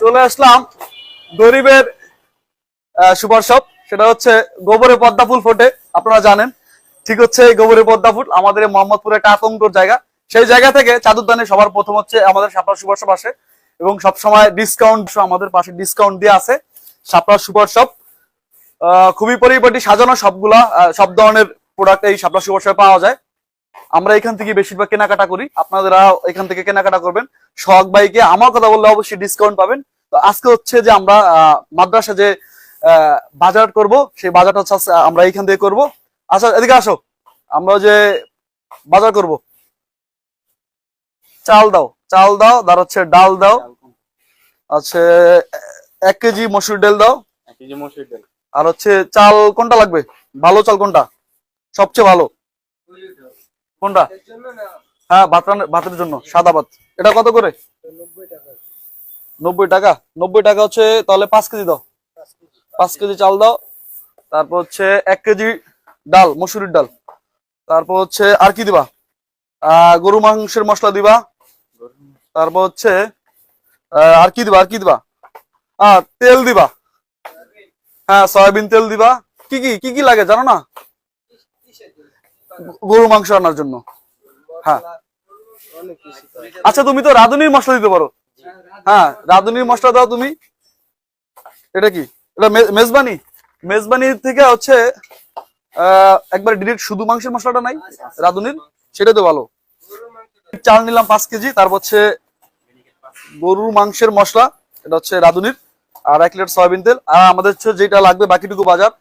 চলে আসলাম গরিবের super shop সেটা হচ্ছে গোবরে পদ্মা ফুল ফোটে, আপনারা জানেন। ঠিক হচ্ছে এই গোবরে পদ্মা ফুল, আমাদের মোহাম্মদপুরে একটা আতঙ্কর জায়গা। সেই জায়গা থেকে চাদুরদানে সবার প্রথম হচ্ছে আমাদের সাপড়া সুপার শপ আসে এবং সবসময় ডিসকাউন্ট আমাদের পাশে ডিসকাউন্ট দিয়ে আছে সাপড়া সুপার শপ খুবই পরিপাটি সাজানো সবগুলা সব ধরনের প্রোডাক্ট এই সাপড়া সুপার শপে পাওয়া যায়। আমরা এখান থেকে বেশিরভাগ কেনাকাটা করি। আপনারা এখান থেকে কেনাকাটা করবেন। শখ বাইকে আমার কথা বললে অবশ্যই ডিসকাউন্ট পাবেন। তো আজকে হচ্ছে যে আমরা মাদ্রাসা যে বাজার করব সেই বাজারটা হচ্ছে আমরা এইখান থেকে করব। আচ্ছা এদিকে আসো। আমরা যে বাজার করব। চাল দাও চাল দাও তার হচ্ছে ডাল দাও। আছে এক কেজি মসুর ডাল দাও। আর হচ্ছে চাল কোনটা লাগবে? ভালো চাল কোনটা? সবচেয়ে ভালো। কোনটা? হ্যাঁ ভাত ভাতের জন্য, সাদা ভাত এটা কত করে? নব্বই টাকা। নব্বই টাকা হচ্ছে, তাহলে পাঁচ কেজি দাও। পাঁচ কেজি চাল দাও। তারপর হচ্ছে এক কেজি ডাল, মসুরির ডাল। তারপর হচ্ছে, আর কি দিবা? গরু মাংসের মশলা দিবা। তারপর হচ্ছে আর কি দিবা, আর কি দিবা? আর তেল দিবা। হ্যাঁ সয়াবিন তেল দিবা। কি কি কি কি লাগে, জানো না? গরু মাংস আনার জন্য। হ্যাঁ। আচ্ছা তুমি তো রাঁধুনির মশলা দিতে পারো। হ্যাঁ রাঁধুনির মশলা দাও তুমি। এটা কি? এটা মেজবানি। মেজবানি থেকে হচ্ছে একবার ডিরেক্ট শুধু মাংসের মশলাটা নাই, রাঁধুনির, সেটা তো ভালো। চাল নিলাম পাঁচ কেজি, তারপর হচ্ছে গরুর মাংসের মশলা, এটা হচ্ছে রাঁধুনির, আর এক লিটার সয়াবিন তেল, আর আমাদের হচ্ছে যেটা লাগবে বাকিটুকু বাজার